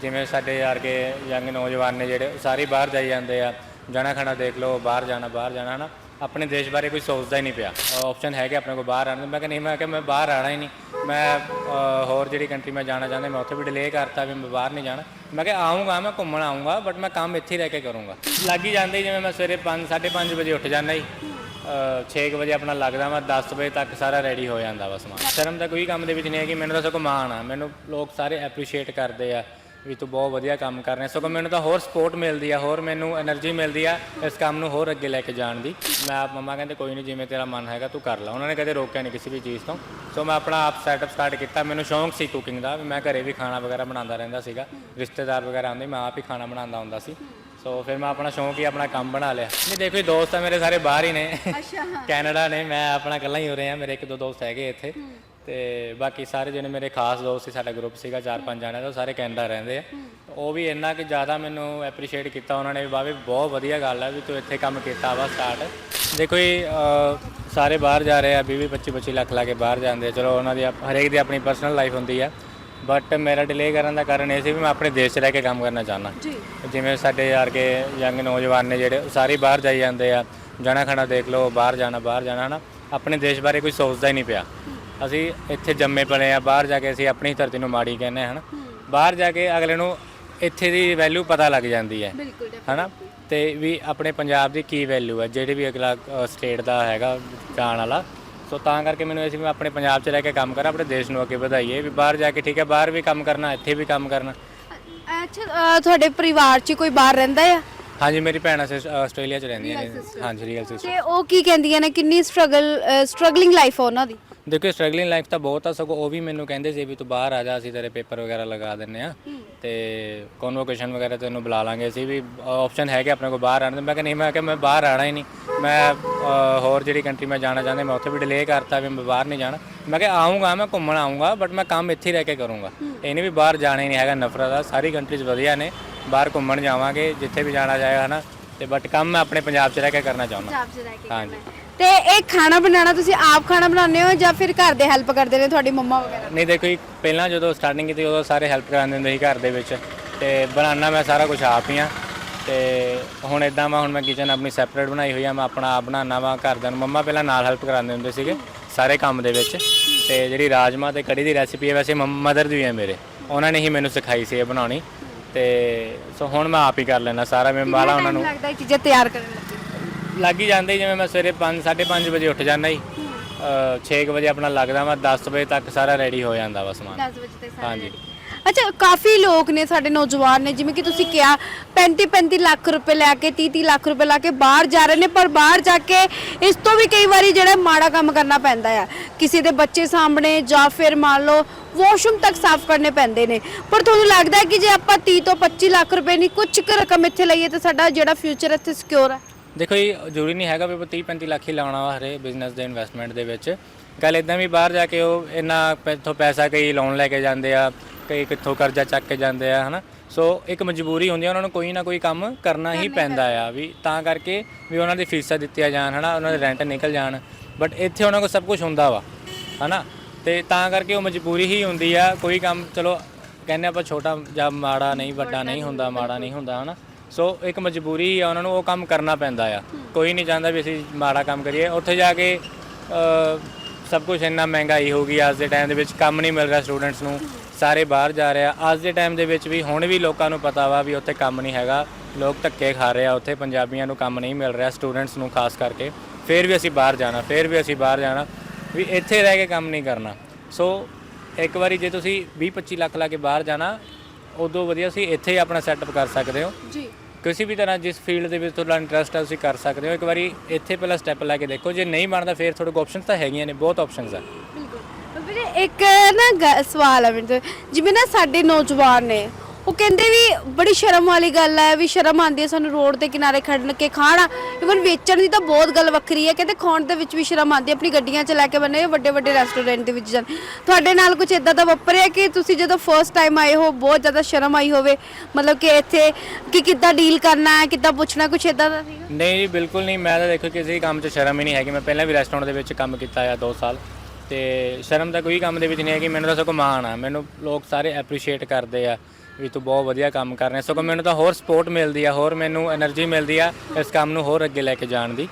ਜਿਵੇਂ ਸਾਡੇ ਵਰਗੇ ਯੰਗ ਨੌਜਵਾਨ ਨੇ ਜਿਹੜੇ ਉਹ ਸਾਰੇ ਬਾਹਰ ਜਾਈ ਜਾਂਦੇ ਆ। ਜਾਣਾ ਖਾਣਾ ਦੇਖ ਲਓ, ਬਾਹਰ ਜਾਣਾ ਬਾਹਰ ਜਾਣਾ, ਹਨਾ। ਆਪਣੇ ਦੇਸ਼ ਬਾਰੇ ਕੋਈ ਸੋਚਦਾ ਹੀ ਨਹੀਂ ਪਿਆ। ਆਪਸ਼ਨ ਹੈਗੇ ਆਪਣੇ ਕੋਲ ਬਾਹਰ ਆਉਣ ਦਾ। ਮੈਂ ਕਿਹਾ, ਨਹੀਂ, ਮੈਂ ਕਿਹਾ, ਮੈਂ ਬਾਹਰ ਆਣਾ ਹੀ ਨਹੀਂ। ਮੈਂ ਹੋਰ ਜਿਹੜੀ ਕੰਟਰੀ ਮੈਂ ਜਾਣਾ ਚਾਹੁੰਦਾ, ਮੈਂ ਉੱਥੇ ਵੀ ਡਿਲੇ ਕਰਤਾ ਵੀ ਮੈਂ ਬਾਹਰ ਨਹੀਂ ਜਾਣਾ। ਮੈਂ ਕਿਹਾ ਆਉਂਗਾ ਮੈਂ ਘੁੰਮਣ ਆਉਂਗਾ ਬਟ ਮੈਂ ਕੰਮ ਇੱਥੇ ਰਹਿ ਕੇ ਕਰੂੰਗਾ। ਲੱਗ ਹੀ ਜਾਂਦੇ ਜਿਵੇਂ ਮੈਂ ਸਵੇਰੇ 5 5:30 ਵਜੇ ਉੱਠ ਜਾਂਦਾ ਜੀ। 6 ਵਜੇ ਆਪਣਾ ਲੱਗਦਾ ਮੈਂ 10 ਵਜੇ ਤੱਕ ਸਾਰਾ ਰੈਡੀ ਹੋ ਜਾਂਦਾ ਵਾ ਸਮਾਨ। ਸ਼ਰਮ ਤਾਂ ਕੋਈ ਕੰਮ ਦੇ ਵਿੱਚ ਨਹੀਂ ਹੈ ਕਿ ਮੈਨੂੰ ਤਾਂ ਸਗੋਂ ਮਾਣ ਆ। ਮੈਨੂੰ ਲੋਕ ਸਾਰੇ ਐਪਰੀਸ਼ੀਏਟ ਕਰਦੇ ਆ। ਵੀ ਤੂੰ ਬਹੁਤ ਵਧੀਆ ਕੰਮ ਕਰ ਰਿਹਾ। ਸਗੋਂ ਮੈਨੂੰ ਤਾਂ ਹੋਰ ਸਪੋਰਟ ਮਿਲਦੀ ਆ ਹੋਰ ਮੈਨੂੰ એનર્ਜੀ ਮਿਲਦੀ ਆ ਇਸ ਕੰਮ ਨੂੰ ਹੋਰ ਅੱਗੇ ਲੈ ਕੇ ਜਾਣ ਦੀ। ਮੈਂ ਆਪ ਮਮਾ ਕਹਿੰਦੇ ਕੋਈ ਨਹੀਂ ਜਿਵੇਂ ਤੇਰਾ ਮਨ ਹੈਗਾ ਤੂੰ ਕਰ ਲੈ। ਉਹਨਾਂ ਨੇ ਕਦੇ ਰੋਕਿਆ ਨਹੀਂ ਕਿਸੇ ਵੀ ਚੀਜ਼ ਤੋਂ। ਸੋ ਮੈਂ ਆਪਣਾ ਆਪ ਸੈਟਅਪ ਸਟਾਰਟ ਕੀਤਾ। ਮੈਨੂੰ ਸ਼ੌਂਕ ਸੀ ਕੁਕਿੰਗ ਦਾ ਮੈਂ ਘਰੇ ਵੀ ਖਾਣਾ ਵਗੈਰਾ ਬਣਾਉਂਦਾ ਰਹਿੰਦਾ ਸੀਗਾ। ਰਿਸ਼ਤੇਦਾਰ ਵਗੈਰਾ ਆਉਂਦੇ ਮੈਂ ਆਪ ਹੀ ਖਾਣਾ ਬਣਾਉਂਦਾ ਹੁੰਦਾ ਸੀ। ਸੋ ਫਿਰ ਮੈਂ ਆਪਣਾ ਸ਼ੌਂਕ ਹੀ ਆਪਣਾ ਕੰਮ ਬਣਾ ਲਿਆ। ਨਹੀਂ ਦੇਖੋ ਦੋਸਤ ਆ ਮੇਰੇ ਸਾਰੇ ਬਾਹਰ ਹੀ ਨੇ। ਅੱਛਾ। ਕੈਨੇਡਾ ਨੇ ਮੈਂ ਆਪਣਾ ਇਕੱਲਾ ਹੀ ਹੋ। ਰਿਹਾ ਮੇਰੇ ਇੱਕ ਦੋ ਦੋਸਤ ਹੈਗੇ ਇੱਥੇ। ਤੇ ਬਾਕੀ ਸਾਰੇ ਜਿਹੜੇ ਮੇਰੇ ਖਾਸ ਦੋਸਤ ਸੀ ਸਾਡਾ ਗਰੁੱਪ ਸੀਗਾ ਚਾਰ ਪੰਜ ਜਣੇ ਦਾ ਉਹ ਸਾਰੇ ਕੈਨੇਡਾ ਰਹਿੰਦੇ ਆ। ਉਹ ਵੀ ਇੰਨਾ ਕਿ ਜ਼ਿਆਦਾ ਮੈਨੂੰ ਐਪਰੀਸ਼ੀਏਟ ਕੀਤਾ ਉਹਨਾਂ ਨੇ ਵੀ ਬਾਵੇ ਬਹੁਤ ਵਧੀਆ ਗੱਲ ਹੈ ਵੀ ਤੂੰ ਇੱਥੇ ਕੰਮ ਕੀਤਾ ਵਾ ਸਟਾਰਟ ਦੇਖੋ ਅਹ, ਸਾਰੇ ਬਾਹਰ ਜਾ ਰਹੇ ਆ 20 25 25 ਲੱਖ ਲਾ ਕੇ ਬਾਹਰ ਜਾਂਦੇ ਆ। ਚਲੋ ਉਹਨਾਂ ਦੀ ਹਰੇਕ ਦੀ ਆਪਣੀ ਪਰਸਨਲ ਲਾਈਫ ਹੁੰਦੀ ਆ। ਬਟ ਮੇਰਾ ਡਿਲੇ ਕਰਨ ਦਾ ਕਾਰਨ ਇਹ ਸੀ ਵੀ ਮੈਂ ਆਪਣੇ ਦੇਸ਼ 'ਚ ਰਹਿ ਕੇ ਕੰਮ ਕਰਨਾ ਚਾਹੁੰਦਾ। ਜਿਵੇਂ ਸਾਡੇ ਵਰਗੇ ਯੰਗ ਨੌਜਵਾਨ ਨੇ ਜਿਹੜੇ ਸਾਰੇ ਬਾਹਰ ਜਾਈ ਜਾਂਦੇ ਆ। ਜਾਣਾ ਖਾਣਾ ਦੇਖ ਲਓ ਬਾਹਰ ਜਾਣਾ ਬਾਹਰ ਜਾਣਾ ਹਨਾ। ਆਪਣੇ ਦੇਸ਼ ਬਾਰੇ ਕੋਈ ਸੋਚਦਾ ਹੀ ਨਹੀਂ ਪਿਆ। ਅਸੀਂ ਇੱਥੇ ਜੰਮੇ ਪਲੇ ਆ ਬਾਹਰ ਜਾ ਕੇ ਅਸੀਂ ਆਪਣੀ ਧਰਤੀ ਨੂੰ ਮਾੜੀ ਕਹਿੰਦੇ ਹਨਾ? ਬਾਹਰ ਜਾ ਕੇ ਅਗਲੇ ਨੂੰ ਇੱਥੇ ਦੀ ਵੈਲਿਊ ਪਤਾ ਲੱਗ ਜਾਂਦੀ ਹੈ ਬਿਲਕੁਲ ਹਨਾ? ਤੇ ਵੀ ਆਪਣੇ ਪੰਜਾਬ ਦੀ ਕੀ ਵੈਲਿਊ ਹੈ ਜਿਹੜੇ ਵੀ ਅਗਲਾ ਸਟੇਟ ਦਾ ਹੈਗਾ ਜਾਣ ਵਾਲਾ। ਸੋ ਤਾਂ ਕਰਕੇ ਮੈਨੂੰ ਇਹ ਸੀ ਵੀ ਮੈਂ ਆਪਣੇ ਪੰਜਾਬ 'ਚ ਰਹਿ ਕੇ ਕੰਮ ਕਰਾਂ ਆਪਣੇ ਦੇਸ਼ ਨੂੰ ਅੱਗੇ ਵਧਾਈਏ। ਵੀ ਬਾਹਰ ਜਾ ਕੇ ਠੀਕ ਹੈ ਬਾਹਰ ਵੀ ਕੰਮ ਕਰਨਾ ਇੱਥੇ ਵੀ ਕੰਮ ਕਰਨਾ। ਅੱਛਾ ਅ, ਤੁਹਾਡੇ ਪਰਿਵਾਰ 'ਚ ਕੋਈ ਬਾਹਰ ਰਹਿੰਦਾ ਆ? ਹਾਂਜੀ ਮੇਰੀ ਭੈਣ ਆਸਟ੍ਰੇ- ਆਸਟ੍ਰੇਲੀਆ 'ਚ ਰਹਿੰਦੀਆਂ ਨੇ ਹਾਂਜੀ ਰੀਅਲ ਸਿਸਟਰ ਤੇ ਉਹ ਕੀ ਕਹਿੰਦੀਆਂ ਨੇ ਕਿੰਨੀ ਸਟਰਗਲ ਸਟਰਗਲਿੰਗ ਲਾਈਫ ਆ ਉਹਨਾਂ ਦੀ? ਦੇਖੋ ਸਟਰਗਲਿੰਗ ਲਾਈਫ ਤਾਂ ਬਹੁਤ ਆ ਸਗੋਂ ਉਹ ਵੀ ਮੈਨੂੰ ਕਹਿੰਦੇ ਸੀ ਵੀ ਤੂੰ ਬਾਹਰ ਆ ਜਾ ਅਸੀਂ ਤੇਰੇ ਪੇਪਰ ਵਗੈਰਾ ਲਗਾ ਦਿੰਨੇ ਆ ਤੇ ਕਨਵੋਕੇਸ਼ਨ ਵਗੈਰਾ ਤੈਨੂੰ ਬੁਲਾ ਲਾਂਗੇ ਅਸੀਂ ਵੀ ਆਪਸ਼ਨ ਹੈਗੇ ਆਪਣੇ ਕੋਲ ਬਾਹਰ ਆਉਣ ਦੇ। ਮੈਂ ਕਿਹਾ ਨਹੀਂ ਮੈਂ ਕਿਹਾ ਮੈਂ ਬਾਹਰ ਆਣਾ ਹੀ ਨਹੀਂ। ਮੈਂ ਹੋਰ ਜਿਹੜੀ ਕੰਟਰੀ ਮੈਂ ਜਾਣਾ ਚਾਹੁੰਦਾ ਮੈਂ ਉੱਥੇ ਵੀ ਡਿਲੇ ਕਰਤਾ ਵੀ ਮੈਂ ਬਾਹਰ ਨਹੀਂ ਜਾਣਾ। ਮੈਂ ਕਿਹਾ ਆਉਂਗਾ ਮੈਂ ਘੁੰਮਣ ਆਉਂਗਾ ਬਟ ਮੈਂ ਕੰਮ ਇੱਥੇ ਰਹਿ ਕੇ ਕਰੂੰਗਾ। ਇਹ ਨਹੀਂ ਵੀ ਬਾਹਰ ਜਾਣਾ ਹੀ ਨਹੀਂ ਹੈਗਾ ਨਫ਼ਰਤ ਆ ਸਾਰੀ ਕੰਟਰੀਜ਼ ਵਧੀਆ ਨੇ। ਬਾਹਰ ਘੁੰਮਣ ਜਾਵਾਂਗੇ ਜਿੱਥੇ ਵੀ ਜਾਣਾ ਜਾਏਗਾ ਹਨਾ। ਤੇ ਬਟ ਕੰਮ ਮੈਂ ਆਪਣੇ ਪੰਜਾਬ 'ਚ ਰਹਿ ਕੇ ਕਰਨਾ ਚਾਹੁੰਦਾ। ਪੰਜਾਬ 'ਚ ਰਹਿ ਕੇ ਹਾਂਜੀ। ਤੇ ਇਹ ਖਾਣਾ ਬਣਾਉਣਾ ਤੁਸੀਂ ਆਪ ਖਾਣਾ ਬਣਾਉਂਦੇ ਹੋ ਜਾਂ ਫਿਰ ਘਰ ਦੇ ਹੈਲਪ ਕਰਦੇ ਨੇ ਤੁਹਾਡੀ ਮੰਮਾ ਵਗੈਰਾ? ਨਹੀਂ ਦੇਖੋ ਜੀ ਪਹਿਲਾਂ ਜਦੋਂ ਸਟਾਰਟਿੰਗ ਕੀਤੀ ਉਦੋਂ ਸਾਰੇ ਹੈਲਪ ਕਰਾਉਂਦੇ ਹੁੰਦੇ ਸੀ ਘਰ ਦੇ ਵਿੱਚ। ਤੇ ਬਣਾਉਣਾ ਮੈਂ ਸਾਰਾ ਕੁਝ ਆਪ ਹੀ ਆ ਤੇ ਹੁਣ ਇਦਾਂ ਮੈਂ ਹੁਣ ਮੈਂ ਕਿਚਨ ਆਪਣੀ ਸੈਪਰੇਟ ਬਣਾਈ ਹੋਈ ਆ ਮੈਂ ਆਪਣਾ ਆਪ ਬਣਾਉਣਾ ਵਾ ਘਰਦਿਆਂ ਨੂੰ ਮੰਮਾ ਪਹਿਲਾਂ ਨਾਲ ਹੈਲਪ ਕਰਾਉਂਦੇ ਹੁੰਦੇ ਸੀਗੇ ਸਾਰੇ ਕੰਮ ਦੇ ਵਿੱਚ। ਤੇ ਜਿਹੜੀ ਰਾਜਮਾ ਤੇ ਕੜੀ ਦੀ ਰੈਸਿਪੀ ਹੈ ਵੈਸੇ ਮਦਰ ਦੀ ਹੈ ਮੇਰੇ। ਉਹਨਾਂ ਨੇ ਹੀ ਮੈਨੂੰ ਸਿਖਾਈ ਸੀ ਇਹ ਬਣਾਉਣੀ। ਤੇ ਸੋ ਹੁਣ ਮੈਂ ਆਪ ਹੀ ਕਰ ਲੈਣਾ ਸਾਰਾ ਮੈਂ ਬਾਲਾ ਉਹਨਾਂ ਨੂੰ ਲੱਗਦਾ ਇਹ ਚੀਜ਼ਾਂ ਤਿਆਰ ਕਰਨ ਲੱਗੇ ਲੱਗ ਹੀ ਜਾਂਦੇ ਜਿਵੇਂ ਮੈਂ ਸਵੇਰੇ 5 5:30 ਵਜੇ ਉੱਠ ਜਾਂਦਾ ਜੀ। 6 ਵਜੇ ਆਪਣਾ ਲੱਗਦਾ ਮੈਂ 10 ਵਜੇ ਤੱਕ ਸਾਰਾ ਰੈਡੀ ਹੋ ਜਾਂਦਾ ਵਾ ਸਮਾਨ। 10 ਵਜੇ ਤੱਕ ਸਾਰੇ ਹਾਂਜੀ। ਅੱਛਾ, ਕਾਫੀ ਲੋਕ ਨੇ ਸਾਡੇ ਨੌਜਵਾਨ ਨੇ, ਜਿਵੇਂ ਕਿ ਤੁਸੀਂ ਕਿਹਾ 35 35 ਲੱਖ ਰੁਪਏ ਲੈ ਕੇ 30 30 ਲੱਖ ਰੁਪਏ ਲਾ ਕੇ ਬਾਹਰ ਜਾ ਰਹੇ ਨੇ, ਪਰ ਬਾਹਰ ਜਾ ਕੇ ਇਸ ਤੋਂ ਵੀ ਕਈ ਵਾਰੀ ਜਿਹੜਾ ਮਾੜਾ ਕੰਮ ਕਰਨਾ ਪੈਂਦਾ ਆ। ਕਿਸੇ ਦੇ ਬੱਚੇ ਸਾਹਮਣੇ ਜਾਂ ਫਿਰ ਮੰਨ ਲਓ, ਵਾਸ਼ਰੂਮ ਤੱਕ ਸਾਫ਼ ਕਰਨੇ ਪੈਂਦੇ ਨੇ। ਪਰ ਤੁਹਾਨੂੰ ਲੱਗਦਾ ਹੈ ਕਿ ਜੇ ਆਪਾਂ 30 ਤੋਂ 25 ਲੱਖ ਰੁਪਏ ਨਹੀਂ ਕੁਝ ਕੁ ਰਕਮ ਇੱਥੇ ਲਈਏ ਤਾਂ ਸਾਡਾ ਜਿਹੜਾ ਫਿਊਚਰ ਇੱਥੇ ਸਿਕਿਉਰ ਹੈ ਦੇਖੋ ਜੀ, ਜ਼ਰੂਰੀ ਨਹੀਂ ਹੈਗਾ ਵੀ 30 35 ਲੱਖ ਹੀ ਲਾਉਣਾ ਵਾ ਹਰੇ ਬਿਜ਼ਨਸ ਦੇ ਇਨਵੈਸਟਮੈਂਟ ਦੇ ਵਿੱਚ। ਗੱਲ ਇਦਾਂ ਵੀ ਬਾਹਰ ਜਾ ਕੇ ਉਹ ਇੰਨਾ ਇੱਥੋਂ ਪੈਸਾ ਕਈ ਲੋਨ ਲੈ ਕੇ ਜਾਂਦੇ ਆ ਕਈ ਕਿੱਥੋਂ ਕਰਜ਼ਾ ਚੱਕ ਕੇ ਜਾਂਦੇ ਆ ਹਨਾ? ਸੋ ਇੱਕ ਮਜਬੂਰੀ ਹੁੰਦੀ ਆ ਉਹਨਾਂ ਨੂੰ ਕੋਈ ਨਾ ਕੋਈ ਕੰਮ ਕਰਨਾ ਹੀ ਪੈਂਦਾ ਆ ਵੀ ਤਾਂ ਕਰਕੇ ਵੀ ਉਹਨਾਂ ਦੀ ਫੀਸਾਂ ਦਿੱਤੀਆਂ ਜਾਣ ਹਨਾ? ਉਹਨਾਂ ਦੇ ਰੈਂਟ ਨਿਕਲ ਜਾਣ। ਬਟ ਇੱਥੇ ਉਹਨਾਂ ਕੋਲ ਸਭ ਕੁਝ ਹੁੰਦਾ ਵਾ ਹਨਾ? ਤੇ ਤਾਂ ਕਰਕੇ ਉਹ ਮਜਬੂਰੀ ਹੀ ਹੁੰਦੀ ਆ ਕੋਈ ਕੰਮ ਚਲੋ ਕਹਿੰਦੇ ਆਪਾਂ ਛੋਟਾ ਜਾਂ ਮਾੜਾ ਨਹੀਂ ਵੱਡਾ ਨਹੀਂ ਹੁੰਦਾ ਮਾੜਾ ਨਹੀਂ ਹੁੰਦਾ ਹਨਾ? ਸੋ ਇੱਕ ਮਜਬੂਰੀ ਆ ਉਹਨਾਂ ਨੂੰ ਉਹ ਕੰਮ ਕਰਨਾ ਪੈਂਦਾ ਆ। ਕੋਈ ਨਹੀਂ ਚਾਹੁੰਦਾ ਵੀ ਅਸੀਂ ਮਾੜਾ ਕੰਮ ਕਰੀਏ। ਉੱਥੇ ਜਾ ਕੇ ਸਭ ਕੁਝ ਇੰਨਾ ਮਹਿੰਗਾਈ ਹੋ ਗਈ ਅੱਜ ਦੇ ਟਾਈਮ ਦੇ ਵਿੱਚ ਕੰਮ ਨਹੀਂ ਮਿਲ ਰਿਹਾ ਸਟੂਡੈਂਟਸ ਨੂੰ। ਸਾਰੇ ਬਾਹਰ ਜਾ ਰਹੇ ਆ। ਅੱਜ ਦੇ ਟਾਈਮ ਦੇ ਵਿੱਚ ਵੀ ਹੁਣ ਵੀ ਲੋਕਾਂ ਨੂੰ ਪਤਾ ਵਾ ਵੀ ਉੱਥੇ ਕੰਮ ਨਹੀਂ ਹੈਗਾ। ਲੋਕ ਧੱਕੇ ਖਾ ਰਹੇ ਆ। ਉੱਥੇ ਪੰਜਾਬੀਆਂ ਨੂੰ ਕੰਮ ਨਹੀਂ ਮਿਲ ਰਿਹਾ ਸਟੂਡੈਂਟਸ ਨੂੰ ਖਾਸ ਕਰਕੇ। ਫਿਰ ਵੀ ਅਸੀਂ ਬਾਹਰ ਜਾਣਾ ਫਿਰ ਵੀ ਅਸੀਂ ਬਾਹਰ ਜਾਣਾ। ਵੀ ਇੱਥੇ ਰਹਿ ਕੇ ਕੰਮ ਨਹੀਂ ਕਰਨਾ। ਸੋ ਇੱਕ ਵਾਰੀ ਜੇ ਤੁਸੀਂ 20 25 ਲੱਖ ਲਾ ਕੇ ਬਾਹਰ ਜਾਣਾ ਉਦੋਂ ਵਧੀਆ ਤੁਸੀਂ ਇੱਥੇ ਹੀ ਆਪਣਾ ਸੈਟਅਪ ਕਰ ਸਕਦੇ ਹੋ। ਜੀ। ਕਿਸੇ ਵੀ ਤਰ੍ਹਾਂ ਜਿਸ ਫੀਲਡ ਦੇ ਵਿੱਚ ਤੁਹਾਡਾ ਇੰਟਰਸਟ ਹੈ ਤੁਸੀਂ ਕਰ ਸਕਦੇ ਹੋ। ਇੱਕ ਵਾਰੀ ਇੱਥੇ ਪਹਿਲਾਂ ਸਟੈਪ ਲੈ ਕੇ ਦੇਖੋ। ਜੇ ਨਹੀਂ ਬਣਦਾ ਫਿਰ ਤੁਹਾਡੇ ਕੋਲ ਆਪਸ਼ਨਸ ਤਾਂ ਹੈਗੀਆਂ ਨੇ ਬਹੁਤ ਆਪਸ਼ਨਸ ਆ। ਵੀਰੇ, ਇੱਕ ਨਾ ਗ- ਸਵਾਲ ਹੈ ਮੇਰੇ ਜਿਵੇਂ ਨਾ ਸਾਡੇ ਨੌਜਵਾਨ ਨੇ, ਉਹ ਕਹਿੰਦੇ ਵੀ ਬੜੀ ਸ਼ਰਮ ਵਾਲੀ ਗੱਲ ਹੈ, ਵੀ ਸ਼ਰਮ ਆਉਂਦੀ ਹੈ ਸਾਨੂੰ ਰੋਡ ਦੇ ਕਿਨਾਰੇ ਖੜਨ ਕੇ ਖਾਣਾ। ਇਵਨ ਵੇਚਣ ਦੀ ਤਾਂ ਬਹੁਤ ਗੱਲ ਵੱਖਰੀ ਹੈ, ਕਹਿੰਦੇ ਖਾਣ ਦੇ ਵਿੱਚ ਵੀ ਸ਼ਰਮ ਆਉਂਦੀ ਹੈ, ਆਪਣੀ ਗੱਡੀਆਂ 'ਚ ਲੈ ਕੇ ਬੰਨੇ ਵੱਡੇ ਵੱਡੇ ਰੈਸਟੋਰੈਂਟ ਦੇ ਵਿੱਚ ਜਾਣ। ਤੁਹਾਡੇ ਨਾਲ ਕੁਝ ਇਦਾਂ ਦਾ ਵਾਪਰਿਆ ਕਿ ਤੁਸੀਂ ਜਦੋਂ ਫਰਸਟ ਟਾਈਮ ਆਏ ਹੋ, ਬਹੁਤ ਜ਼ਿਆਦਾ ਸ਼ਰਮ ਆਈ ਹੋਵੇ? ਮਤਲਬ ਕਿ ਇੱਥੇ ਕਿ ਕਿੱਦਾਂ ਡੀਲ ਕਰਨਾ ਹੈ, ਕਿੱਦਾਂ ਪੁੱਛਣਾ ਕੁਝ ਇਦਾਂ ਦਾ ਸੀਗਾ? ਨਹੀਂ ਜੀ ਬਿਲਕੁਲ ਨਹੀਂ, ਮੈਂ ਤਾਂ ਦੇਖੋ ਕਿਸੇ ਕੰਮ 'ਚ ਸ਼ਰਮ ਹੀ ਨਹੀਂ ਹੈਗੀ। ਮੈਂ ਪਹਿਲਾਂ ਵੀ ਰੈਸਟੋਰੈਂਟ ਦੇ ਵਿੱਚ ਕੰਮ ਕੀਤਾ ਆ 2 ਸਾਲ। ਤੇ ਸ਼ਰਮ ਦਾ ਕੋਈ ਕੰਮ ਦੇ ਵਿੱਚ ਨਹੀਂ ਹੈ ਕਿ ਮੈਨੂੰ ਤਾਂ ਸਗੋਂ ਮਾਣ ਆ। ਮੈਨੂੰ ਲੋਕ ਸਾਰੇ ਐਪਰੀਸ਼ੀਏਟ ਕਰਦੇ ਆ ਵੀ ਤੂੰ ਬਹੁਤ ਵਧੀਆ ਕੰਮ ਕਰ ਰਿਹਾ। ਸਗੋਂ ਮੈਨੂੰ ਤਾਂ ਹੋਰ ਸਪੋਰਟ ਮਿਲਦੀ ਆ, ਹੋਰ ਮੈਨੂੰ એનર્ਜੀ ਮਿਲਦੀ ਆ ਇਸ ਕੰਮ ਨੂੰ ਹੋਰ ਅੱਗੇ ਲੈ ਕੇ ਜਾਣ ਦੀ।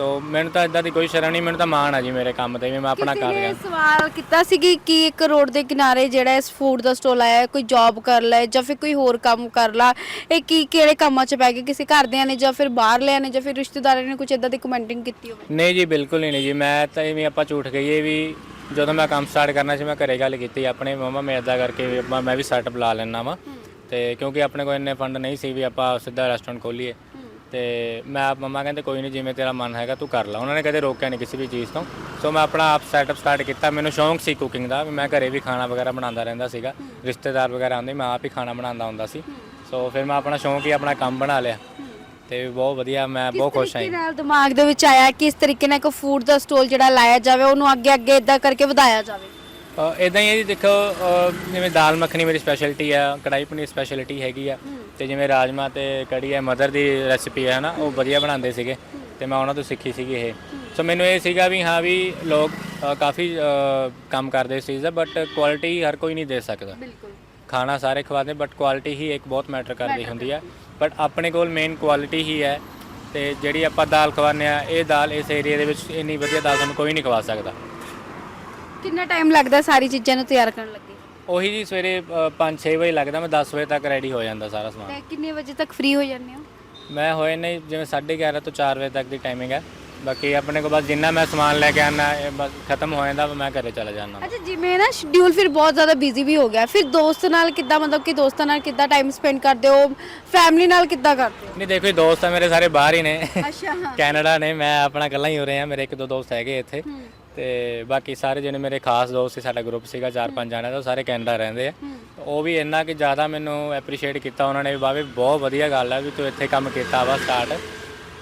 ਸੋ ਮੈਨੂੰ ਤਾਂ ਇਦਾਂ ਦੀ ਕੋਈ ਸ਼ਰਮ ਨਹੀਂ ਮੈਨੂੰ ਤਾਂ ਮਾਣ ਆ ਜੀ ਮੇਰੇ ਕੰਮ ਤੇ ਵੀ ਮੈਂ ਆਪਣਾ ਕਿਸੇ ਕਰ ਨੇ ਰਿਹਾ ਸਵਾਲ ਕੀਤਾ ਸੀ ਕਿ ਕੀ ਇੱਕ ਰੋਡ ਦੇ ਕਿਨਾਰੇ ਜਿਹੜਾ ਇਸ ਫੂਡ ਦਾ ਸਟੋਲ ਆਇਆ ਹੈ, ਕੋਈ ਜੌਬ ਕਰ ਲੈ ਜਾਂ ਫਿਰ ਕੋਈ ਹੋਰ ਕੰਮ ਕਰ ਲਾ ਇਹ ਕੀ ਕਿਹੜੇ ਕੰਮਾਂ 'ਚ ਪੈ ਗਏ? ਕਿਸੇ ਘਰਦਿਆਂ ਨੇ ਜਾਂ ਫਿਰ ਬਾਹਰ ਲਿਆ ਨੇ ਜਾਂ ਫਿਰ ਰਿਸ਼ਤੇਦਾਰਾਂ ਨੇ ਕੁਝ ਇਦਾਂ ਦੀ ਕਮੈਂਟਿੰਗ ਕੀਤੀ ਹੋਵੇ? ਨਹੀਂ ਜੀ ਬਿਲਕੁਲ ਹੀ ਨਹੀਂ ਜੀ। ਮੈਂ ਤਾਂ ਐਵੇਂ ਆਪਾਂ ਝੂਠ ਕਹੀਏ ਵੀ ਜਦੋਂ ਮੈਂ ਕੰਮ ਸਟਾਰਟ ਕਰਨਾ ਸੀ ਮੈਂ ਘਰੇ ਗੱਲ ਕੀਤੀ ਆਪਣੇ ਮਮਾ ਮੈਂ ਇਦਾਂ ਕਰਕੇ ਵੀ ਆਪਾਂ- ਮੈਂ ਵੀ ਸੈਟਅਪ ਲਾ ਲੈਣਾ ਵਾ। ਤੇ ਕਿਉਂਕਿ ਆਪਣੇ ਕੋਲ ਇੰਨੇ ਫੰਡ ਨਹੀਂ ਸੀ ਵੀ ਆਪਾਂ ਸਿੱਧਾ ਰੈਸਟੋਰੈਂਟ ਖੋਲੀਏ। ਤੇ ਮੈਂ ਮਮਾ ਕਹਿੰਦੇ ਕੋਈ ਨਹੀਂ ਜਿਵੇਂ ਤੇਰਾ ਮਨ ਹੈਗਾ ਤੂੰ ਕਰ ਲੈ। ਉਹਨਾਂ ਨੇ ਕਦੇ ਰੋਕਿਆ ਨਹੀਂ ਕਿਸੇ ਵੀ ਚੀਜ਼ ਤੋਂ। ਸੋ ਮੈਂ ਆਪਣਾ ਆਪ ਸੈਟਅਪ ਸਟਾਰਟ ਕੀਤਾ। ਮੈਨੂੰ ਸ਼ੌਂਕ ਸੀ ਕੁਕਿੰਗ ਦਾ ਮੈਂ ਘਰੇ ਵੀ ਖਾਣਾ ਵਗੈਰਾ ਬਣਾਉਂਦਾ ਰਹਿੰਦਾ ਸੀਗਾ। ਰਿਸ਼ਤੇਦਾਰ ਵਗੈਰਾ ਆਉਂਦੇ ਮੈਂ ਆਪ ਹੀ ਖਾਣਾ ਬਣਾਉਂਦਾ ਹੁੰਦਾ ਸੀ। ਸੋ ਫਿਰ ਮੈਂ ਆਪਣਾ ਸ਼ੌਂਕ ਹੀ ਆਪਣਾ ਕੰਮ ਬਣਾ ਲਿਆ। ਤੇ ਬਹੁਤ ਵਧੀਆ ਮੈਂ ਬਹੁਤ ਖੁਸ਼ ਹਾਂ। ਕਿਸ ਨਾਲ ਦਿਮਾਗ ਦੇ ਵਿੱਚ ਆਇਆ ਕਿ ਇਸ ਤਰੀਕੇ ਨਾਲ ਇੱਕ ਫੂਡ ਦਾ ਸਟੋਲ ਜਿਹੜਾ ਲਾਇਆ ਜਾਵੇ ਉਹਨੂੰ ਅੱਗੇ ਅੱਗੇ ਇਦਾਂ ਕਰਕੇ ਵਧਾਇਆ ਜਾਵੇ? ਇਦਾਂ ਹੀ ਹੈ ਜੀ ਦੇਖੋ ਅ, ਜਿਵੇਂ ਦਾਲ ਮੱਖਣੀ ਮੇਰੀ ਸਪੈਸ਼ਲਿਟੀ ਆ ਕੜਾਈ ਪਨੀਰ ਸਪੈਸ਼ਲਿਟੀ ਹੈਗੀ ਆ ਤੇ ਜਿਵੇਂ ਰਾਜਮਾ ਤੇ ਕੜੀ ਹੈ ਮਦਰ ਦੀ ਰੈਸਿਪੀ ਹੈ ਨਾ ਉਹ ਵਧੀਆ ਬਣਾਉਂਦੇ ਸੀਗੇ ਤੇ ਮੈਂ ਉਹਨਾਂ ਤੋਂ ਸਿੱਖੀ ਸੀਗੀ ਇਹ। ਸੋ ਮੈਨੂੰ ਇਹ ਸੀਗਾ ਵੀ ਹਾਂ ਵੀ ਲੋਕ ਅ, ਕਾਫੀ ਅ, ਕੰਮ ਕਰਦੇ ਇਸ ਚੀਜ਼ ਦਾ ਬਟ ਕੁਆਲਿਟੀ ਹਰ ਕੋਈ ਨਹੀਂ ਦੇ ਸਕਦਾ। ਬਿਲਕੁਲ। ਖਾਣਾ ਸਾਰੇ ਖਵਾਦੇ ਬਟ ਕੁਆਲਿਟੀ ਹੀ ਇੱਕ ਬਹੁਤ ਮੈਟਰ ਕਰਦੀ ਹੁੰਦੀ ਹੈ। ਬਟ ਆਪਣੇ ਕੋਲ ਮੇਨ ਕੁਆਲਿਟੀ ਹੀ ਹੈ ਤੇ ਜਿਹੜੀ ਆਪਾਂ ਦਾਲ ਖਵਾਉਂਦੇ ਆ ਇਹ ਦਾਲ ਇਸ ਏਰੀਆ ਦੇ ਵਿੱਚ ਇੰਨੀ ਵਧੀਆ ਦਾਲ ਤੁਹਾਨੂੰ ਕੋਈ ਨਹੀਂ ਖਵਾ ਸਕਦਾ। ਕਿੰਨਾ ਟਾਈਮ ਲੱਗਦਾ ਸਾਰੀ ਚੀਜ਼ਾਂ ਨੂੰ ਤਿਆਰ ਕਰਨ ਲੱਗੇ? ਉਹੀ ਜੀ ਸਵੇਰੇ 5-6 ਵਜੇ ਲੱਗਦਾ ਮੈਂ 10 ਵਜੇ ਤੱਕ ਰੈਡੀ ਹੋ ਜਾਂਦਾ ਸਾਰਾ ਸਮਾਨ। ਤੇ ਕਿੰਨੇ ਵਜੇ ਤੱਕ ਫ੍ਰੀ ਹੋ ਜਾਂਦੇ ਹੋ? ਮੈਂ ਹੋਏ ਨਹੀਂ ਜਿਵੇਂ 11:30 ਤੋਂ 4 ਵਜੇ ਤੱਕ ਦੀ ਟਾਈਮਿੰਗ ਹੈ। ਬਾਕੀ ਆਪਣੇ ਕੋਲ ਬਸ ਜਿੰਨਾ ਮੈਂ ਸਮਾਨ ਲੈ ਕੇ ਆਣਾ ਇਹ ਬਸ ਖਤਮ ਹੋ ਜਾਂਦਾ ਮੈਂ ਘਰੇ ਚਲਾ ਜਾਂਦਾ। ਅੱਛਾ ਜਿਵੇਂ ਨਾ ਸ਼ਡਿਊਲ ਫਿਰ ਬਹੁਤ ਜ਼ਿਆਦਾ ਬਿਜ਼ੀ ਵੀ ਹੋ ਗਿਆ। ਫਿਰ ਦੋਸਤ ਨਾਲ ਕਿੱਦਾਂ ਮਤਲਬ ਕਿ ਦੋਸਤਾਂ ਨਾਲ ਕਿੱਦਾਂ ਟਾਈਮ ਸਪੈਂਡ ਕਰਦੇ ਹੋ? ਫੈਮਿਲੀ ਨਾਲ ਕਿੱਦਾਂ ਕਰਦੇ ਹੋ? ਨਹੀਂ ਦੇਖੋ ਦੋਸਤ ਆ ਮੇਰੇ ਸਾਰੇ ਬਾਹਰ ਹੀ ਨੇ। ਅੱਛਾ। ਕੈਨੇਡਾ ਨੇ ਮੈਂ ਆਪਣਾ ਇਕੱਲਾ ਹੀ ਹੋ ਰਿਹਾ ਮੇਰੇ ਇੱਕ ਦੋ ਦੋਸਤ ਹੈਗੇ ਇੱਥੇ। ਤੇ ਬਾਕੀ ਸਾਰੇ ਜਿਹੜੇ ਮੇਰੇ ਖਾਸ ਦੋਸਤ ਸੀ ਸਾਡਾ ਗਰੁੱਪ ਸੀਗਾ ਚਾਰ ਪੰਜ ਜਣਿਆਂ ਦਾ ਉਹ ਸਾਰੇ ਕੈਨੇਡਾ ਰਹਿੰਦੇ ਆ। ਉਹ ਵੀ ਇੰਨਾ ਕਿ ਜ਼ਿਆਦਾ ਮੈਨੂੰ ਐਪਰੀਸ਼ੀਏਟ ਕੀਤਾ ਉਹਨਾਂ ਨੇ ਵੀ ਬਾਵੇ ਬਹੁਤ ਵਧੀਆ ਗੱਲ ਹੈ ਵੀ ਤੂੰ ਇੱਥੇ ਕੰਮ ਕੀਤਾ ਵਾ ਸਟਾਰਟ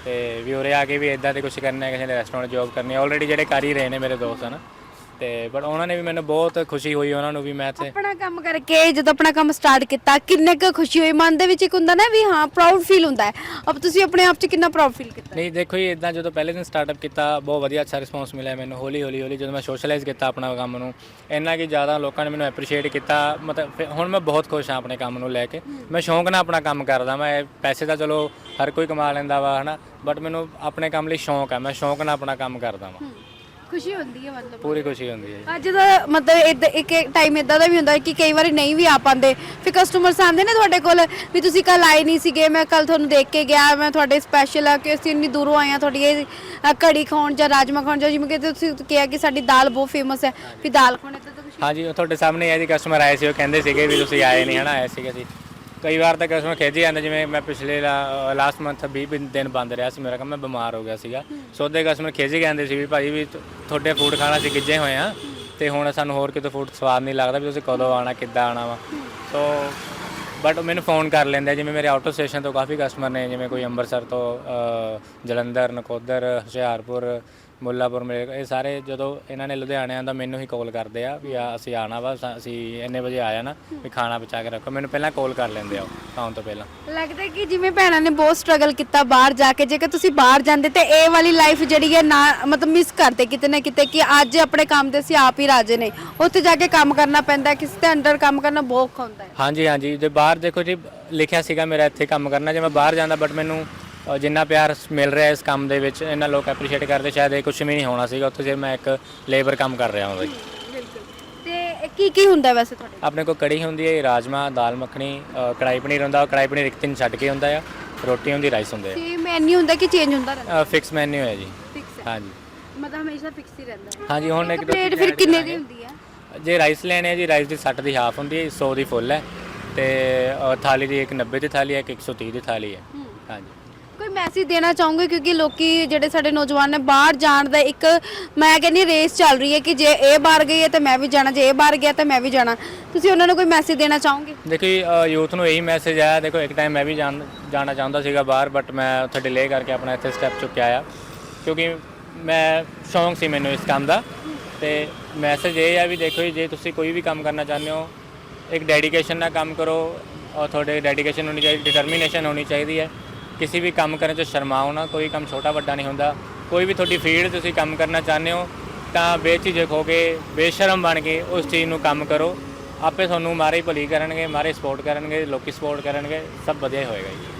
ਤੇ ਵੀ ਉਰੇ ਆ ਕੇ ਵੀ ਇਦਾਂ ਦੇ ਕੁਝ ਕਰਨਾ ਹੈ ਕਿਸੇ ਨੇ ਰੈਸਟੋਰੈਂਟ ਜੌਬ ਕਰਨੀ ਹੈ ਆਲਰੇਡੀ ਜਿਹੜੇ ਕਰ ਹੀ ਰਹੇ ਨੇ ਮੇਰੇ ਦੋਸਤ ਹਨ। ਤੇ ਬਟ ਉਹਨਾਂ ਨੇ ਵੀ ਮੈਨੂੰ ਬਹੁਤ ਖੁਸ਼ੀ ਹੋਈ ਉਹਨਾਂ ਨੂੰ ਵੀ ਮੈਂ ਇੱਥੇ ਆਪਣਾ ਕੰਮ ਕਰਕੇ ਜਦੋਂ ਆਪਣਾ ਕੰਮ ਸਟਾਰਟ ਕੀਤਾ ਕਿੰਨੇ ਕੁ ਖੁਸ਼ੀ ਹੋਈ? ਮਨ ਦੇ ਵਿੱਚ ਇੱਕ ਹੁੰਦਾ ਨਾ ਵੀ ਹਾਂ ਪ੍ਰਾਊਡ ਫੀਲ ਹੁੰਦਾ ਹੈ। ਅਬ ਤੁਸੀਂ ਆਪਣੇ ਆਪ 'ਚ ਕਿੰਨਾ ਪ੍ਰਾਊਡ ਫੀਲ ਕੀਤਾ? ਨਹੀਂ ਦੇਖੋ ਜੀ ਇਦਾਂ ਜਦੋਂ ਪਹਿਲੇ ਦਿਨ ਸਟਾਰਟਅਪ ਕੀਤਾ ਬਹੁਤ ਵਧੀਆ ਅੱਛਾ ਰਿਸਪੌਂਸ ਮਿਲਿਆ ਮੈਨੂੰ ਹੌਲੀ ਹੌਲੀ ਹੌਲੀ ਜਦੋਂ ਮੈਂ ਸੋਸ਼ਲਾਈਜ਼ ਕੀਤਾ ਆਪਣਾ ਕੰਮ ਨੂੰ ਇੰਨਾ ਕਿ ਜ਼ਿਆਦਾ ਲੋਕਾਂ ਨੇ ਮੈਨੂੰ ਐਪਰੀਸ਼ੀਏਟ ਕੀਤਾ ਮਤਲਬ ਫਿਰ ਹੁਣ ਮੈਂ ਬਹੁਤ ਖੁਸ਼ ਹਾਂ ਆਪਣੇ ਕੰਮ ਨੂੰ ਲੈ ਕੇ। ਮੈਂ ਸ਼ੌਂਕ ਨਾਲ ਆਪਣਾ ਕੰਮ ਕਰਦਾ ਮੈਂ ਪੈਸੇ ਤਾਂ ਚਲੋ ਹਰ ਕੋਈ ਕਮਾ ਲੈਂਦਾ ਵਾ ਹਨਾ ਬਟ ਮੈਨੂੰ ਆਪਣੇ ਕੰਮ ਲਈ ਸ਼ੌਂਕ ਹੈ ਮੈਂ ਸ਼ੌਂਕ ਨਾਲ ਆਪਣਾ ਕੰਮ ਕਰਦਾ ਵਾਂ। ਖੁਸ਼ੀ ਹੁੰਦੀ ਹੈ ਮਤਲਬ। ਪੂਰੀ ਖੁਸ਼ੀ ਹੁੰਦੀ ਹੈ ਜੀ। ਅੱਜ ਦਾ ਮਤਲਬ ਇੱਕ ਟਾਈਮ ਇਦਾਂ ਦਾ ਵੀ ਹੁੰਦਾ ਹੈ ਕਿ ਕਈ ਵਾਰੀ ਨਹੀਂ ਵੀ ਆ ਪਾਉਂਦੇ। ਫਿਰ ਕਸਟਮਰਸ ਆਉਂਦੇ ਨੇ ਤੁਹਾਡੇ ਕੋਲ ਵੀ ਤੁਸੀਂ ਕੱਲ ਆਏ ਨਹੀਂ ਸੀਗੇ ਮੈਂ ਕੱਲ ਤੁਹਾਨੂੰ ਦੇਖ ਕੇ ਗਿਆ ਮੈਂ ਤੁਹਾਡੇ ਸਪੈਸ਼ਲ ਆ ਕਿ ਅਸੀਂ ਇੰਨੀ ਦੂਰੋਂ ਆਏ ਆ ਤੁਹਾਡੀ ਇਹ ਅ, ਕੜੀ ਖਾਣ ਜਾਂ ਰਾਜਮਾ ਖਾਣ ਜਾਂ ਜਿਵੇਂ ਕਿ ਤੁਸੀਂ ਕਿਹਾ ਕਿ ਸਾਡੀ ਦਾਲ ਬਹੁਤ ਫੇਮਸ ਹੈ ਵੀ ਦਾਲ ਖਾਣ ਦਾ ਕੁਝ ਹਾਂਜੀ ਉਹ ਤੁਹਾਡੇ ਸਾਹਮਣੇ ਹੈ ਜੀ ਕਸਟਮਰ ਆਏ ਸੀ ਉਹ ਕਹਿੰਦੇ ਸੀਗੇ ਵੀ ਤੁਸੀਂ ਆਏ ਨਹੀਂ ਹਨਾ ਆਏ ਸੀਗੇ ਸੀ ਕਈ ਵਾਰ ਤਾਂ ਕਸਟਮਰ ਖੇਜੀ ਜਾਂਦੇ ਜਿਵੇਂ ਮੈਂ ਪਿਛਲੇ ਲਾਸਟ ਮੰਥ 20 ਦਿਨ- ਬੰਦ ਰਿਹਾ ਸੀ ਮੇਰਾ ਕੰਮ ਮੈਂ ਬਿਮਾਰ ਹੋ ਗਿਆ ਸੀਗਾ। ਸੋ ਉਹਦੇ ਕਸਟਮਰ ਖੇਜੀ ਜਾਂਦੇ ਸੀ ਵੀ ਭਾਈ ਵੀ ਤੁਹਾਡੇ ਫੂਡ ਖਾਣਾ ਸੀ ਗਿੱਜੇ ਹੋਏ ਆ ਤੇ ਹੁਣ ਸਾਨੂੰ ਹੋਰ ਕਿਤੇ ਫੂਡ ਸਵਾਦ ਨਹੀਂ ਲੱਗਦਾ ਵੀ ਤੁਸੀਂ ਕਦੋਂ ਆਣਾ ਕਿੱਦਾਂ ਆਣਾ ਵਾ। ਸੋ ਬਟ ਮੈਨੂੰ ਫੋਨ ਕਰ ਲੈਂਦੇ ਜਿਵੇਂ ਮੇਰੇ ਆਟੋ ਸਟੇਸ਼ਨ ਤੋਂ ਕਾਫੀ ਕਸਟਮਰ ਨੇ ਜਿਵੇਂ ਕੋਈ ਅੰਮ੍ਰਿਤਸਰ ਤੋਂ ਜਲੰਧਰ ਨਕੋਦਰ ਹੁਸ਼ਿਆਰਪੁਰ ਮੁੱਲਾਪੁਰ ਮੇਰੇ ਇਹ ਸਾਰੇ ਜਦੋਂ ਇਹਨਾਂ ਨੇ ਲੁਧਿਆਣੇ ਆਂਦਾ ਮੈਨੂੰ ਹੀ ਕਾਲ ਕਰਦੇ ਆ ਵੀ ਆ ਅਸੀਂ ਆਣਾ ਵਾ ਸ- ਅਸੀਂ ਇੰਨੇ ਵਜੇ ਆ ਜਾਣਾ ਵੀ ਖਾਣਾ ਬਚਾ ਕੇ ਰੱਖੋ। ਮੈਨੂੰ ਪਹਿਲਾਂ ਕਾਲ ਕਰ ਲੈਂਦੇ ਆ ਉਹ ਆਉਣ ਤੋਂ ਪਹਿਲਾਂ। ਲੱਗਦਾ ਕਿ ਜਿਵੇਂ ਭੈਣਾਂ ਨੇ ਬਹੁਤ ਸਟਰਗਲ ਕੀਤਾ ਬਾਹਰ ਜਾ ਕੇ ਜੇਕਰ ਤੁਸੀਂ ਬਾਹਰ ਜਾਂਦੇ ਤੇ ਇਹ ਵਾਲੀ ਲਾਈਫ ਜਿਹੜੀ ਹੈ ਨਾ ਮਤਲਬ ਮਿਸ ਕਰਦੇ ਕਿਤੇ ਨਾ ਕਿਤੇ ਕਿ ਅੱਜ ਆਪਣੇ ਕੰਮ ਤੇ ਅਸੀਂ ਆਪ ਹੀ ਰਾਜੇ ਨੇ। ਉੱਥੇ ਜਾ ਕੇ ਕੰਮ ਕਰਨਾ ਪੈਂਦਾ ਹੈ, ਕਿਸੇ ਦੇ ਅੰਡਰ ਕੰਮ ਕਰਨਾ ਬਹੁਤ ਔਖਾ ਹੁੰਦਾ ਹੈ। ਹਾਂਜੀ ਹਾਂਜੀ। ਜੇ ਬਾਹਰ ਦੇਖੋ ਜੀ ਲਿਖਿਆ ਸੀਗਾ ਮੇਰਾ ਇੱਥੇ ਕੰਮ ਕਰਨਾ ਜੇ ਮੈਂ ਬਾਹਰ ਜਾਂਦਾ ਬਟ ਮੈਨੂੰ ਜਿੰਨਾ ਪਿਆਰ ਮਿਲ ਰਿਹਾ ਇਸ ਕੰਮ ਦੇ ਵਿੱਚ ਇਹਨਾਂ ਲੋਕ ਐਪਰੀਸ਼ੀਏਟ ਕਰਦੇ ਸ਼ਾਇਦ ਇਹ ਕੁਝ ਵੀ ਨਹੀਂ ਹੋਣਾ ਸੀਗਾ ਉੱਥੇ ਜੇ ਮੈਂ ਇੱਕ ਲੇਬਰ ਕੰਮ ਕਰ ਰਿਹਾ ਬਿਲਕੁਲ। ਤੇ ਕੀ ਕੀ ਹੁੰਦਾ ਵੈਸੇ ਤੁਹਾਡੇ ਆਪਣੇ ਕੋਲ ਕੜੀ ਹੁੰਦੀ ਹੈ ਰਾਜਮਾ ਦਾਲ ਮੱਖਣੀ ਅ, ਕੜਾਈ ਪਨੀਰ ਹੁੰਦਾ ਕੜਾਈ ਪਨੀਰ ਇੱਕ ਦਿਨ ਛੱਡ ਕੇ ਹੁੰਦਾ ਆ ਰੋਟੀ ਹੁੰਦੀ ਰਾਈਸ ਹੁੰਦੇ ਸੇਮ ਮੈਨੂ ਹੁੰਦਾ ਕਿ ਚੇਂਜ ਹੁੰਦਾ ਰਹਿੰਦਾ? ਆ ਫਿਕਸ ਮੈਨੂ ਹੈ ਜੀ। ਫਿਕਸ ਹੈ। ਹਾਂਜੀ। ਮਤਲਬ ਹਮੇਸ਼ਾ ਫਿਕਸ ਹੀ ਰਹਿੰਦਾ। ਹੈ ਹਾਂਜੀ ਹੁਣ ਇੱਕ ਇੱਕ ਦੋ ਪਲੇਟ ਫਿਰ ਕਿੰਨੇ ਦੀ। ਹੁੰਦੀ ਹੈ? ਜੇ ਰਾਈਸ ਲੈਣੇ ਆ ਜੀ ਰਾਈਸ ਦੀ 60 ਦੀ ਹਾਫ ਹੁੰਦੀ ਹੈ 100 ਦੀ ਫੁੱਲ ਹੈ ਤੇ ਅ, ਥਾਲੀ ਦੀ ਇੱਕ 90 ਦੀ ਥਾਲੀ ਹੈ ਇੱਕ 130 ਦੀ ਥਾਲੀ ਹੈ। ਹਾਂਜੀ। ਮੈਸੇਜ ਦੇਣਾ ਚਾਹੂੰਗੀ ਕਿਉਂਕਿ ਲੋਕੀ ਜਿਹੜੇ ਸਾਡੇ ਨੌਜਵਾਨ ਨੇ ਬਾਹਰ ਜਾਣ ਦਾ ਇੱਕ, ਮੈਂ ਕਹਿੰਦੀ ਰੇਸ ਚੱਲ ਰਹੀ ਹੈ ਕਿ ਜੇ ਇਹ ਬਾਹਰ ਗਈ ਹੈ ਤਾਂ ਮੈਂ ਵੀ ਜਾਣਾ, ਜੇ ਇਹ ਬਾਹਰ ਗਿਆ ਤਾਂ ਮੈਂ ਵੀ ਜਾਣਾ। ਤੁਸੀਂ ਉਹਨਾਂ ਨੂੰ ਕੋਈ ਮੈਸੇਜ ਦੇਣਾ ਚਾਹੋਗੇ? ਦੇਖੋ ਜੀ ਯੂਥ ਨੂੰ ਇਹੀ ਮੈਸੇਜ ਆਇਆ, ਦੇਖੋ ਇੱਕ ਟਾਈਮ ਮੈਂ ਵੀ ਜਾਣ, ਜਾਣਾ ਚਾਹੁੰਦਾ ਸੀਗਾ ਬਾਹਰ ਬਟ ਮੈਂ ਉੱਥੇ ਡਿਲੇ ਕਰਕੇ ਆਪਣਾ ਇੱਥੇ ਸਟੈਪ ਚੁੱਕਿਆ ਆ ਕਿਉਂਕਿ ਮੈਂ ਸ਼ੌਂਕ ਸੀ ਮੈਨੂੰ ਇਸ ਕੰਮ ਦਾ। ਤੇ ਮੈਸੇਜ ਇਹ ਆ ਵੀ ਦੇਖੋ ਜੀ, ਜੇ ਤੁਸੀਂ ਕੋਈ ਵੀ ਕੰਮ ਕਰਨਾ ਚਾਹੁੰਦੇ ਹੋ, ਇੱਕ ਡੈਡੀਕੇਸ਼ਨ ਨਾਲ ਕੰਮ ਕਰੋ ਔਰ ਤੁਹਾਡੇ ਡੈਡੀਕੇਸ਼ਨ ਹੋਣੀ ਚਾਹੀਦੀ ਡਿਟਰਮੀਨੇਸ਼ਨ ਹੋਣੀ ਚਾਹੀਦੀ ਹੈ। ਕਿਸੇ ਵੀ ਕੰਮ ਕਰਨ 'ਚ ਸ਼ਰਮਾਓ ਨਾ, ਕੋਈ ਕੰਮ ਛੋਟਾ ਵੱਡਾ ਨਹੀਂ ਹੁੰਦਾ। ਕੋਈ ਵੀ ਤੁਹਾਡੀ ਫੀਲਡ ਤੁਸੀਂ ਕੰਮ ਕਰਨਾ ਚਾਹੁੰਦੇ ਹੋ, ਤਾਂ ਬੇਝਿਜਕ ਹੋ ਕੇ, ਬੇਸ਼ਰਮ ਬਣ ਕੇ ਉਸ ਚੀਜ਼ ਨੂੰ ਕੰਮ ਕਰੋ। ਆਪੇ ਤੁਹਾਨੂੰ ਮਾਰੇ ਭਲੀ ਕਰਨਗੇ, ਮਾਰੇ ਸਪੋਰਟ ਕਰਨਗੇ, ਲੋਕੀ ਸਪੋਰਟ ਕਰਨਗੇ, ਸਭ ਵਧੀਆ ਹੀ ਹੋਏਗਾ ਜੀ।